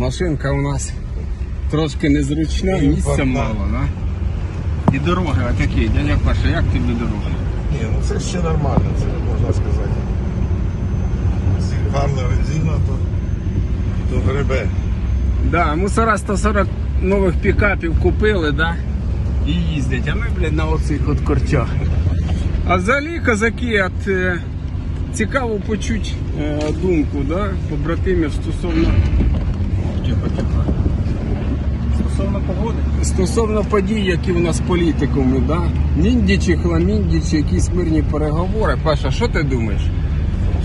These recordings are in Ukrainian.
машинка у нас трошки незручна, місця мало, да? І дороги отакі, дядя Паша, як тобі дороги? Ні, ну це ще нормально, це можна сказати. Гарна резина, то, то гребе. Да, мусора 140 нових пікапів купили, да? І їздять, а ми, блядь, на оцих от корчах. А взагалі козаки, от, е, цікаво почути е, думку, да, побратимів стосовно. Тихо, тихо. Стосовно погоди, Стосовно подій, які в нас з політиками, да? Міндічі, хламіндічі, якісь мирні переговори. Паша, що ти думаєш?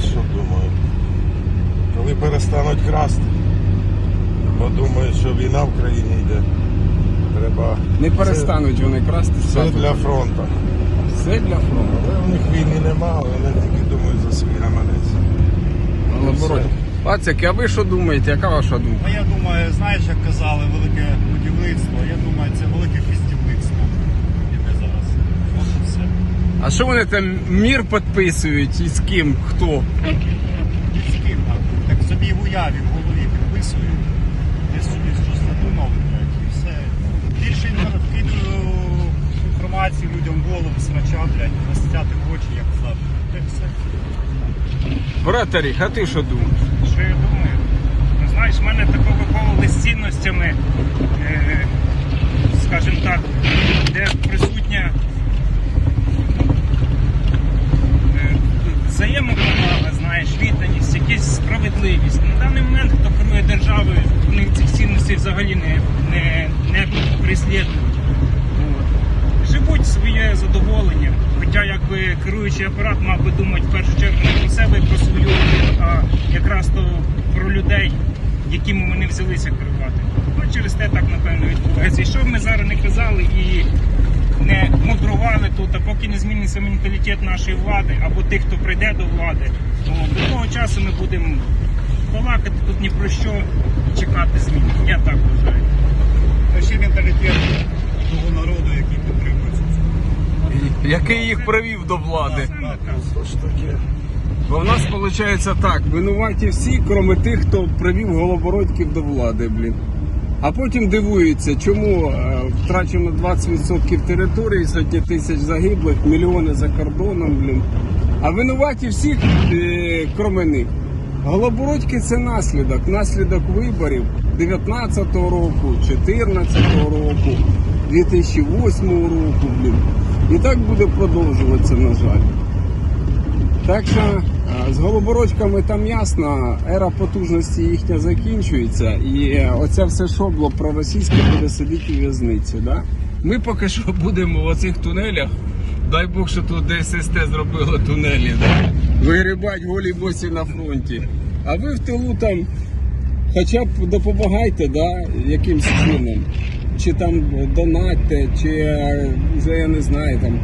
Що думаю? Коли перестануть красти, бо думають, що війна в країні йде. Треба. Не перестануть вони красти. Це для фронту. Все для фронту. Але в них війни нема, вони тільки думають за свій гаманець. Наоборот. Пацики, а ви що думаєте? Яка ваша думка? ну я думаю, знаєш, як казали, велике будівництво. Я думаю, це велике фестівництво. Іде зараз. І все. А що вони там мір підписують і з ким? Хто? І з ким? Так собі в уяві, в голові підписують. Ти собі щось задумав, блядь, і все. Більше вкидую інформацію людям в голову, срача, блядь, настяти в очі, як завжди. Та й все. Брат Оріх, а ти що думаєш? Що я думаю? Ну, знаєш, в мене такого виховували з цінностями, е, скажімо так, де присутня е, взаємоповага, знаєш, відданість, якась справедливість. На даний момент, хто керує державою, вони цих цінностей взагалі не, не, не прислідують. Живуть своє задоволення. Хоча якби керуючий апарат мав би думати в першу чергу не про себе і про свою роботу, а якраз то про людей, якими вони взялися керувати. Ну через те так напевно відбувається. І що б ми зараз не казали і не мудрували тут, а поки не зміниться менталітет нашої влади або тих, хто прийде до влади, то до того часу ми будемо балакати тут ні про що і чекати змін. Я так вважаю. Та ще менталітет того народу, який підтримує цю Який їх привів до влади? Саме так. Бо в нас виходить так, винуваті всі, крім тих, хто привів голобородьків до влади, блін. А потім дивуються, чому е, втрачено 20% території, сотні тисяч загиблих, мільйони за кордоном, блін. А винуваті всі, е, крім них. Голобородьки це наслідок, наслідок виборів 19-го року, 14-го року, 2008 року, блін. І так буде продовжуватися, на жаль. Так що з голобородьками там ясно, ера потужності їхня закінчується, і оце все шобло проросійське буде сидіти у в'язниці. Да? Ми поки що будемо в оцих тунелях. Дай Бог, що тут ДССТ зробило тунелі. Да? Вигрібать голі босі на фронті. А ви в тилу там хоча б допомагайте, да, якимсь чином. Чи там донатьте, чи вже я не знаю там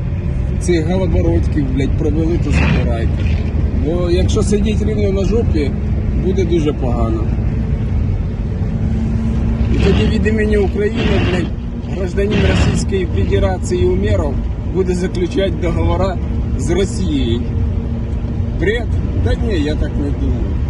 цих голобородьків, блядь, провели, то забирайте. Бо якщо сидіть рівно на жопі, буде дуже погано. І тоді від імені України, блядь, гражданин Російської Федерації Умеров буде заключати договори з Росією. Бред? Та ні, я так не думаю.